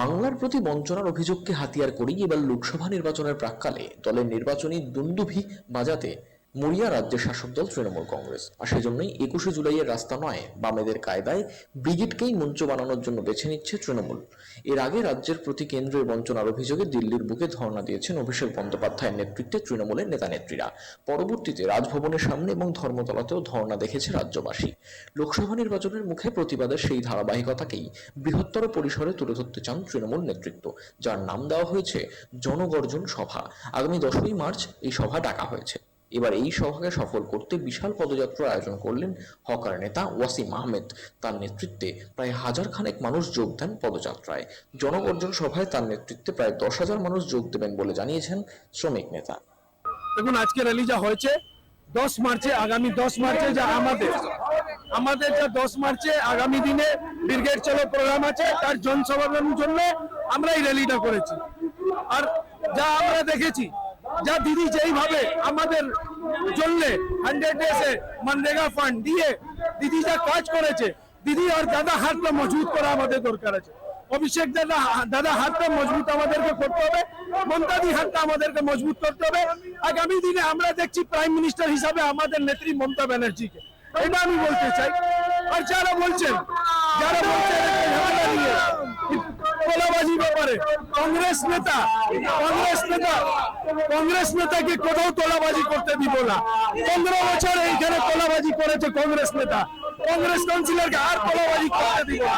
বাংলার প্রতি বঞ্চনার অভিযোগকে হাতিয়ার করেই এবার লোকসভা নির্বাচনের প্রাককালে দলের নির্বাচনী দুন্দুভি বাজাতে মরিয়া রাজ্যের শাসক দল তৃণমূল কংগ্রেস। আর সেজন্যই একুশে জুলাইয়ের রাস্তা নয়, বামেদের কায়দায় ব্রিগেডকেই মঞ্চ বানানোর জন্য বেছে নিচ্ছে তৃণমূল। এর আগে রাজ্যের প্রতি কেন্দ্রের বঞ্চনার অভিযোগে দিল্লির বুকে ধর্ণা দিয়েছেন অভিষেক বন্দ্যোপাধ্যায়ের নেতৃত্বে তৃণমূলের নেতা নেত্রীরা পরবর্তীতে রাজভবনের সামনে এবং ধর্মতলাতেও ধর্ণা দেখেছে রাজ্যবাসী। লোকসভা নির্বাচনের মুখে প্রতিবাদের সেই ধারাবাহিকতাকেই বৃহত্তর পরিসরে তুলে ধরতে চান তৃণমূল নেতৃত্ব, যার নাম দেওয়া হয়েছে জনগর্জন সভা। আগামী দশই মার্চ এই সভা ডাকা হয়েছে। এবার এই সভাকে সফল করতে বিশাল পদযাত্রার আয়োজন করলেন হকার নেতা ওয়াসিম আহমেদ। তার নেতৃত্বে প্রায় হাজার খানেক মানুষ যোগ দেন পদযাত্রায়। জনগর্জন সভায় তার নেতৃত্বে প্রায় দশ হাজার মানুষ যোগ দেবেন বলে জানিয়েছেন শ্রমিক নেতা। দেখুন, আজকে র্যালি যা হয়েছে, দশ মার্চে, আগামী দশ মার্চে যা আমাদের আমাদের যা দশ মার্চে, আগামী দিনে ব্রিগেড চলো প্রোগ্রাম আছে, তার জনসমাগমের জন্য আমরা এই র্যালিটা করেছি। আর যা আমরা দেখেছি যা দিদি যেইভাবে আমাদের জন্য হান্ড্রেড ডেসে মনরেগা ফান্ড দিয়ে দিদি যা কাজ করেছে দিদি আর দাদা হাতটা মজবুত করা আমাদের দরকার আছে। অভিষেক দাদা দাদা হাতটা মজবুত আমাদেরকে করতে হবে মমতাদি হাতটা আমাদেরকে মজবুত করতে হবে। আগামী দিনে আমরা দেখছি প্রাইম মিনিস্টার হিসাবে আমাদের নেত্রী মমতা ব্যানার্জিকে। এটা আমি বলতে চাই? আর যারা বলছেন যারা বলছেন ঝামেলা নিয়ে, কংগ্রেস নেতা কংগ্রেস নেতা, কংগ্রেস নেতাকে কোথাও তোলাবাজি করতে দিব না। পনেরো বছর এইখানে তোলাবাজি করেছে কংগ্রেস নেতা। কংগ্রেস কাউন্সিলরকে আর তোলাবাজি করতে দিব না।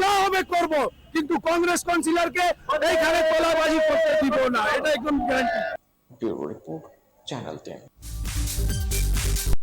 যা হবে করব, কিন্তু কংগ্রেস কাউন্সিলরকে এইখানে তোলাবাজি করতে দিব না। এটা একদম গ্যারান্টি রিপোর্ট, চ্যানেল টেন।